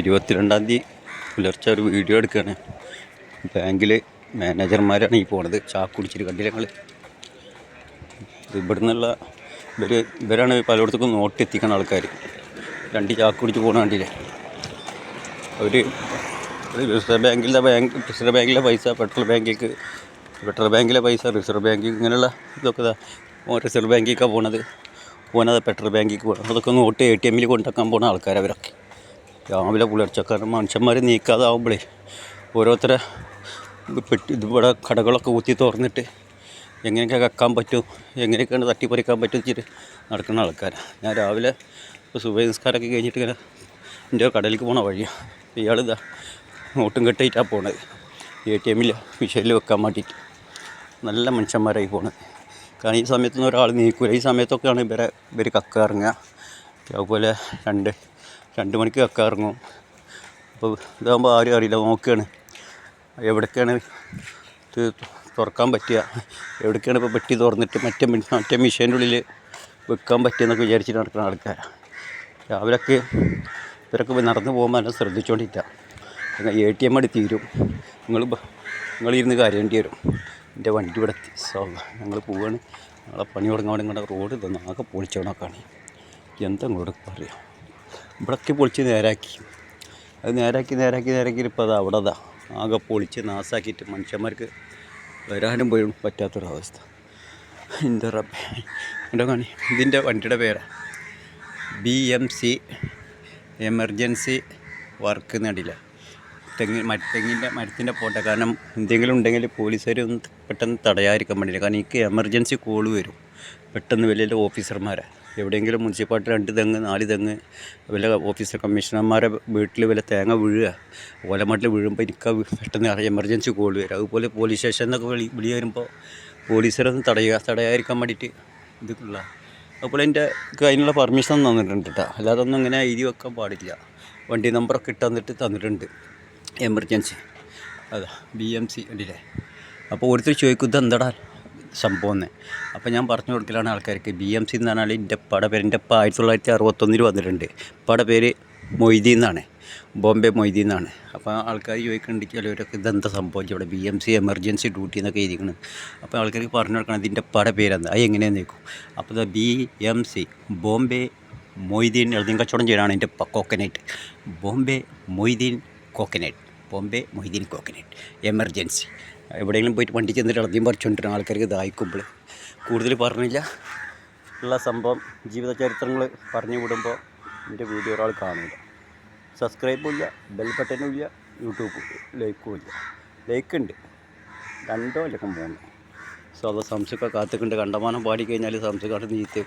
ഇരുപത്തിരണ്ടാം തീയതി പുലർച്ചെ ഒരു വീഡിയോ എടുക്കുകയാണ്. ബാങ്കിൽ മാനേജർമാരാണ് ഈ പോണത്. ചാക്ക് കുടിച്ചിട്ട് കണ്ടില്ല ഞങ്ങൾ ഇവിടെ നിന്നുള്ള ഇവർ ഇവരാണ് പലയിടത്തേക്കും നോട്ട് എത്തിക്കുന്ന ആൾക്കാർ രണ്ട് ചാക്ക് കുടിച്ച് പോകണ കണ്ടില്ലേ? അവർ റിസർവ് ബാങ്കിലെ ബാങ്ക് റിസർവ് ബാങ്കിലെ പൈസ ഫെഡറൽ ബാങ്കിലേക്ക് ഫെഡറൽ ബാങ്കിലെ പൈസ റിസർവ് ബാങ്കിൽ ഇങ്ങനെയുള്ള ഇതൊക്കെ റിസർവ് ബാങ്കിലേക്കാണ് പോണത്. പോകുന്നത് ഫെഡറൽ ബാങ്കിലേക്ക് പോകണം അതൊക്കെ നോട്ട് എ ടി എമ്മിൽ കൊണ്ടാക്കാൻ പോണ ആൾക്കാർ അവരൊക്കെ. രാവിലെ പുലർച്ചക്കാരൻ മനുഷ്യന്മാർ നീക്കാതാവുമ്പോഴേ ഓരോരുത്തരെ പെട്ടി ഇവിടെ കടകളൊക്കെ ഊത്തി തുറന്നിട്ട് എങ്ങനെയൊക്കെ കക്കാൻ പറ്റും എങ്ങനെയൊക്കെയാണ് തട്ടിപ്പറിക്കാൻ പറ്റും വെച്ചിട്ട് നടക്കുന്ന ആൾക്കാരാണ് ഞാൻ രാവിലെ ഇപ്പോൾ സുബൈ നിസ്കാരമൊക്കെ കഴിഞ്ഞിട്ട് ഇങ്ങനെ എന്റെ കടലിലേക്ക് പോണ വഴിയാണ് ഇയാളിതാ നോട്ടും കെട്ടിയിട്ടാണ് പോണത്. എ ടി എമ്മിൽ മിഷനിൽ വെക്കാൻ വേണ്ടിയിട്ട്. നല്ല മനുഷ്യന്മാരായി പോണത്. കാരണം ഈ സമയത്തൊന്നും ഒരാൾ നീക്കൂല. ഈ സമയത്തൊക്കെയാണ് ഇവരെ ഇവർ കക്ക ഇറങ്ങുക. അതുപോലെ രണ്ട് രണ്ട് മണിക്ക് കക്ക ഇറങ്ങും. അപ്പോൾ ഇതാകുമ്പോൾ ആരും അറിയില്ല നോക്കുകയാണ് എവിടേക്കാണ് തുറക്കാൻ പറ്റുക? എവിടേക്കാണ് ഇപ്പോൾ പെട്ടി തുറന്നിട്ട് മറ്റേ മറ്റേ മെഷീന്റെ ഉള്ളിൽ വെക്കാൻ പറ്റുമെന്നൊക്കെ വിചാരിച്ചിട്ട് നടക്കുന്ന ആൾക്കാരാണ് രാവിലെയൊക്കെ ഇവരൊക്കെ നടന്നു പോകുമ്പോൾ എന്നെ ശ്രദ്ധിച്ചുകൊണ്ടിരിക്കുക എ ടി എം അടി തീരും. നിങ്ങൾ നിങ്ങളിരുന്ന് കരയേണ്ടി വരും. എന്റെ വണ്ടി ഇവിടെ എത്തി. സോ ഞങ്ങൾ പോവുകയാണ് ഞങ്ങളെ പണി തുടങ്ങാൻ നിങ്ങളുടെ റോഡ് ഇതൊന്നും ആകെ പൊളിച്ചോണക്കാണ് എന്താ ഇങ്ങോട്ട് പറയുക ഇവിടൊക്കെ പൊളിച്ച് നേരാക്കി. അത് നേരാക്കി നേരാക്കി നേരാക്കി ഇപ്പോൾ അത് അവിടെ അതാ ആകെ പൊളിച്ച് നാസാക്കിയിട്ട് മനുഷ്യന്മാർക്ക് വരാനും പോയും പറ്റാത്തൊരവസ്ഥ. എന്റെ റബ്ബേ. എന്റെ കാണി. ഇതിന്റെ വണ്ടിയുടെ പേരാണ് B M C emergency work നടില്ല തെങ്ങി മര മരത്തിന്റെ പോട്ടെ കാരണം എന്തെങ്കിലും ഉണ്ടെങ്കിൽ പോലീസുകാർ ഒന്ന് പെട്ടെന്ന് തടയാതിരിക്കാൻ പറ്റില്ല കാരണം എനിക്ക് എമർജൻസി കോൾ വരും. പെട്ടെന്ന് വലിയ വലിയ ഓഫീസർമാരെ. എവിടെയെങ്കിലും മുനിസിപ്പാലിറ്റി രണ്ട് തെങ്ങ് നാല് തെങ്ങ് വല്ല ഓഫീസർ കമ്മീഷണർമാരെ വീട്ടിൽ വല്ല തേങ്ങ വീഴുക ഓലമട്ടിൽ വീഴുമ്പോൾ എനിക്ക് പെട്ടെന്ന് എമർജൻസി കോൾ വരും. അതുപോലെ പോലീസ് സ്റ്റേഷനിൽ നിന്നൊക്കെ വിളി വിളി വരുമ്പോൾ പോലീസുകാരൊന്ന് തടയുക തടയാതിരിക്കാൻ വേണ്ടിയിട്ട് ഇതൊക്കെയുള്ള. അതുപോലെ എന്റെ അതിനുള്ള പെർമിഷൻ തന്നിട്ടുണ്ട് കേട്ടോ അല്ലാതെ ഒന്നും ഇങ്ങനെ എഴുതി വെക്കാൻ പാടില്ല. വണ്ടി നമ്പറൊക്കെ ഇട്ട് തന്നിട്ട് തന്നിട്ടുണ്ട്. എമർജൻസി. അതാ ബി എം സി വണ്ടിയിലെ. അപ്പോൾ ഓരോരുത്തർ ചോദിക്കും ഇത് എന്താടാ സംഭവം എന്ന്. അപ്പോൾ ഞാൻ പറഞ്ഞു കൊടുക്കലാണ് ആൾക്കാർക്ക്. ബി എം സി എന്ന് പറഞ്ഞാൽ എന്റെ പട പേര് എന്റെ ഇപ്പം ആയിരത്തി തൊള്ളായിരത്തി അറുപത്തൊന്നിൽ വന്നിട്ടുണ്ട്. പട പേര് മൊയ്തി എന്നാണ്. ബോംബെ മൊയ്തി എന്നാണ്. അപ്പോൾ ആൾക്കാർ ചോദിക്കുന്നുണ്ട് ചിലവരൊക്കെ ഇതെന്താ സംഭവിച്ചു ഇവിടെ B M C emergency duty എന്നൊക്കെ എഴുതിക്കണം അപ്പോൾ ആൾക്കാർക്ക് പറഞ്ഞു കൊടുക്കണം ഇതിന്റെ പട പേരെന്താ? അത് എങ്ങനെയാന്ന് നോക്കും അപ്പോൾ B M C Bombay Moideen എഴുതി കച്ചവടം ചെയ്യലാണ് എന്റെ coconut. Bombay Moideen coconut. Bombay Moideen coconut. Emergency. എവിടെയെങ്കിലും പോയിട്ട് വണ്ടി ചെന്നിട്ട് അളദ്യം പറിച്ചുകൊണ്ടിരുന്ന ആൾക്കാർക്ക് ഇതായിക്കുമ്പോൾ കൂടുതൽ പറഞ്ഞില്ല. ഉള്ള സംഭവം ജീവിത ചരിത്രങ്ങൾ പറഞ്ഞു വിടുമ്പോൾ എന്റെ വീഡിയോ ഒരാൾ കാണില്ല സബ്സ്ക്രൈബും ഇല്ല ബെൽ ബട്ടനും ഇല്ല യൂട്യൂബും ലൈക്കും ഇല്ല. ലൈക്ക് ഉണ്ട്. രണ്ടോ അല്ലെങ്കിൽ മൂന്നോ. സോ അത് സംശയമൊക്കെ കാത്തുകൊണ്ട് കണ്ടമാനം പാടിക്കഴിഞ്ഞാൽ കഴിഞ്ഞാൽ സംശയം നീത്തേക്കും